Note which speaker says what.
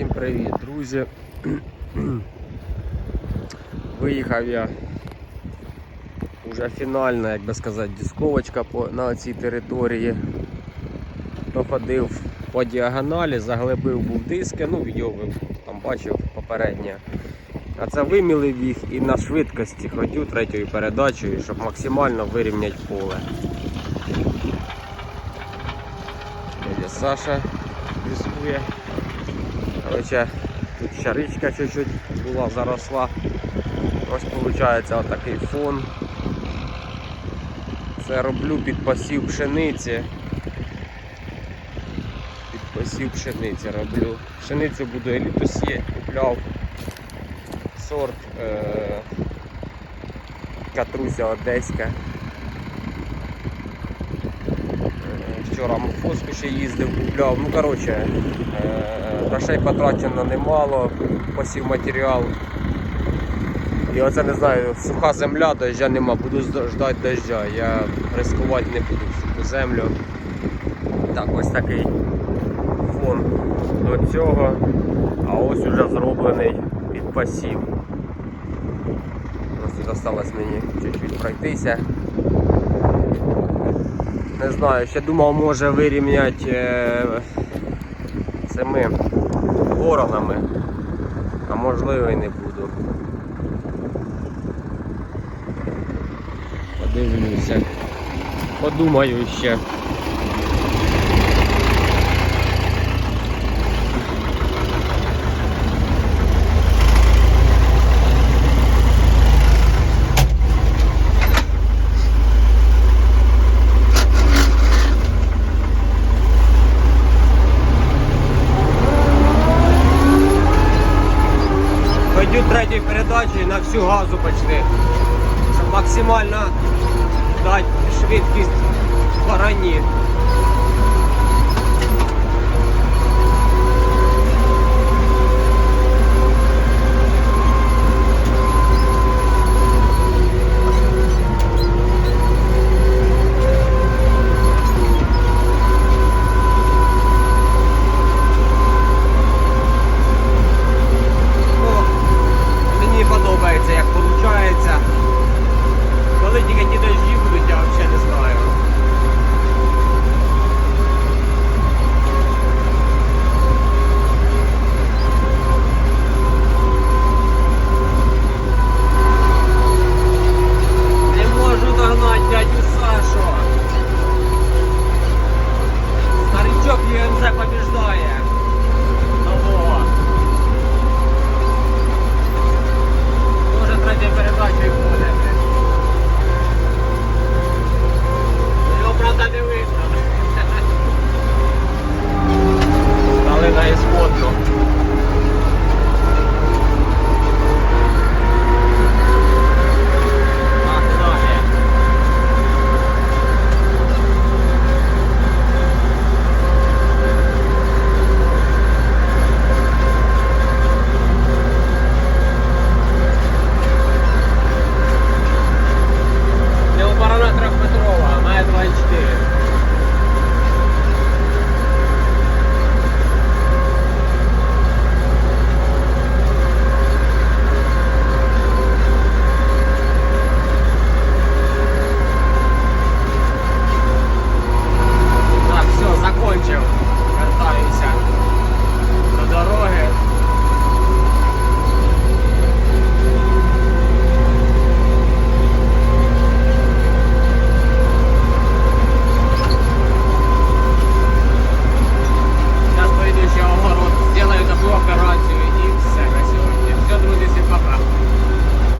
Speaker 1: Всім привіт, друзі. Виїхав я уже фінальна, як би сказати, дисковочка на цій території. Проходив по діагоналі, заглибив був диски, ну відео там бачив попереднє. А це вимілив їх і на швидкості ходю третьою передачею, щоб максимально вирівняти поле. Саша дискує. Короче, тут ще річка чуть-чуть була заросла. Ось виходить отакий фон. Це роблю під посів пшениці. Під посів пшениці роблю. Пшеницю буду елітосіяти, купляв сорт е- Катруся Одеська. Е, Вчора в Фоску ще їздив, купляв. Ну коротше, е, грошей потрачено немало, посів матеріал. І оце не знаю, суха земля, дождя нема, буду ждати дождя. Я ризикувати не буду в землю. Так, ось такий фон до цього. А ось уже зроблений під посів. Ось тут осталось мені чуть-чуть пройтися. Не знаю, ще думав, може вирівняти е, цими воронами, а можливо і не буду. Подивлюся. Подумаю ще. Пойду третьою передачі на всю газу почти. Щоб максимально дати швидкість барані.